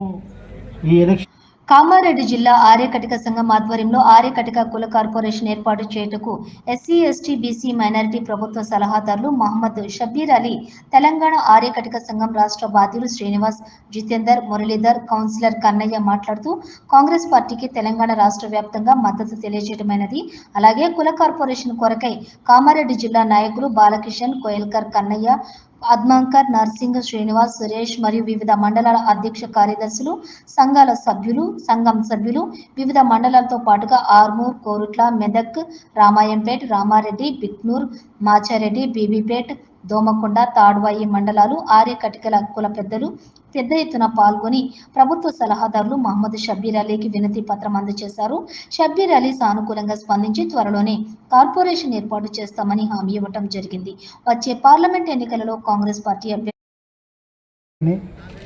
ఈ ఎలక్షన్ కామారెడ్డి జిల్లా ఆర్యకటిక సంఘం ఆధ్వర్యంలో ఆర్యకటిక కుల కార్పొరేషన్ ఏర్పాటు చేయుటకు ఎస్సీ ఎస్టీ బీసీ మైనారిటీ ప్రభుత్వ సలహాదారులు మహమ్మద్ షబీర్ అలీ తెలంగాణ ఆర్యకటిక సంఘం రాష్ట్ర బాధ్యులు శ్రీనివాస్ జితేందర్ మురళీధర్ కౌన్సిలర్ కన్నయ్య మాట్లాడుతూ కాంగ్రెస్ పార్టీకి తెలంగాణ రాష్ట్ర వ్యాప్తంగా మద్దతు తెలియజేయడమైనది అలాగే కుల కార్పొరేషన్ కొరకై కామారెడ్డి జిల్లా నాయకులు బాలకిషన్ కోయల్కర్ కన్నయ్య పద్మాంకర్ నర్సింగ్ శ్రీనివాస్ సురేష్ మరియు వివిధ మండలాల అధ్యక్ష కార్యదర్శులు సంఘాల సభ్యులు సంఘం సభ్యులు వివిధ మండలాలతో పాటుగా ఆర్మూర్ కోరుట్ల మెదక్ రామాయంపేట్ రామారెడ్డి బిక్నూర్ మాచారెడ్డి బీబీపేట్ దోమకొండ తాడ్వాయి మండలాలు ఆర్య కటికల కుల పెద్దలు పెద్ద ఎత్తున పాల్గొని ప్రభుత్వ సలహాదారులు మహమ్మద్ షబ్బీర్ అలీకి వినతి పత్రం అందజేశారు. షబ్బీర్ అలీ సానుకూలంగా స్పందించి త్వరలోనే కార్పొరేషన్ ఏర్పాటు చేస్తామని హామీ ఇవ్వటం జరిగింది. వచ్చే పార్లమెంట్ ఎన్నికలలో కాంగ్రెస్ పార్టీ అభ్యర్థి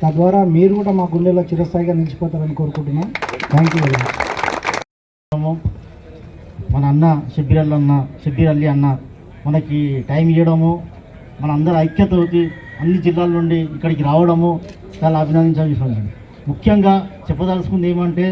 తద్వారా మీరు కూడా మా గుండెలో చిరస్థాయిగా నిలిచిపోతారని కోరుకుంటున్నాం. థ్యాంక్ యూ మన అన్న షబ్బీర్ అల్లి అన్న షబ్బీర్ అల్లి అన్న మనకి టైం ఇవ్వడము మన అందరి ఐక్యతకి అన్ని జిల్లాల నుండి ఇక్కడికి రావడము చాలా అభినందించాల్సి ముఖ్యంగా చెప్పదలుచుకుంది ఏమంటే